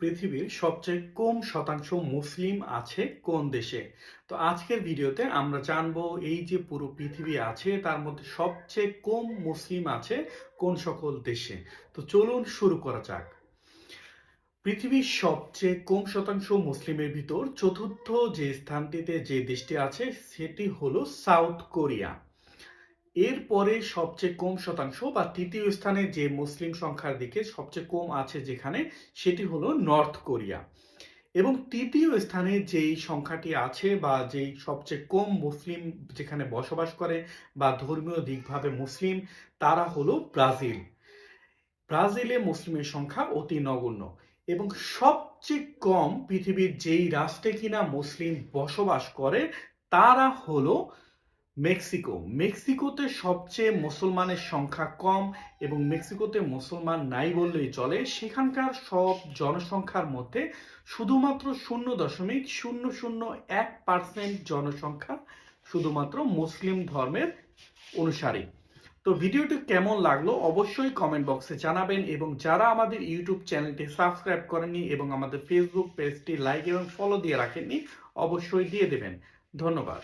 পৃথিবীর সবচেয়ে কম শতাংশ মুসলিম আছে কোন দেশে? তো আজকের ভিডিওতে আমরা জানব এই যে পুরো পৃথিবী আছে, তার মধ্যে সবচেয়ে কম মুসলিম আছে কোন সকল দেশে? তো চলুন শুরু করা যাক। পৃথিবীর সবচেয়ে কম শতাংশ মুসলিমের ভিতর চতুর্থ যে স্থানটিতে যে দেশটি আছে, সেটি হলো সাউথ কোরিয়া। এরপরে সবচেয়ে কম শতাংশ বা তৃতীয় স্থানে যে মুসলিম সংখ্যার দিকে সবচেয়ে কম আছে যেখানে, সেটি হলো নর্থ কোরিয়া। এবং তৃতীয় স্থানে যেই সংখ্যাটি আছে বা যেই সবচেয়ে কম মুসলিম যেখানে বসবাস করে বা ধর্মীয় দিকভাবে মুসলিম, তারা হলো ব্রাজিল। ব্রাজিলে মুসলিমের সংখ্যা অতি নগণ্য এবং সবচেয়ে কম পৃথিবীর যেই রাষ্ট্রে কিনা মুসলিম বসবাস করে, তারা হলো মেক্সিকো। মেক্সিকোতে সবচেয়ে মুসলমানের সংখ্যা কম এবং মেক্সিকোতে মুসলমান নাই বললেই চলে। সেখানকার সব জনসংখ্যার মধ্যে শুধুমাত্র শূন্য দশমিক শূন্য শূন্য এক পার্সেন্ট জনসংখ্যা শুধুমাত্র মুসলিম ধর্মের অনুসারী। তো ভিডিওটি কেমন লাগল অবশ্যই কমেন্ট বক্সে জানাবেন এবং যারা আমাদের ইউটিউব চ্যানেলটি সাবস্ক্রাইব করেননি এবং আমাদের ফেসবুক পেজটি লাইক এবং ফলো দিয়ে রাখেননি, অবশ্যই দিয়ে দেবেন। ধন্যবাদ।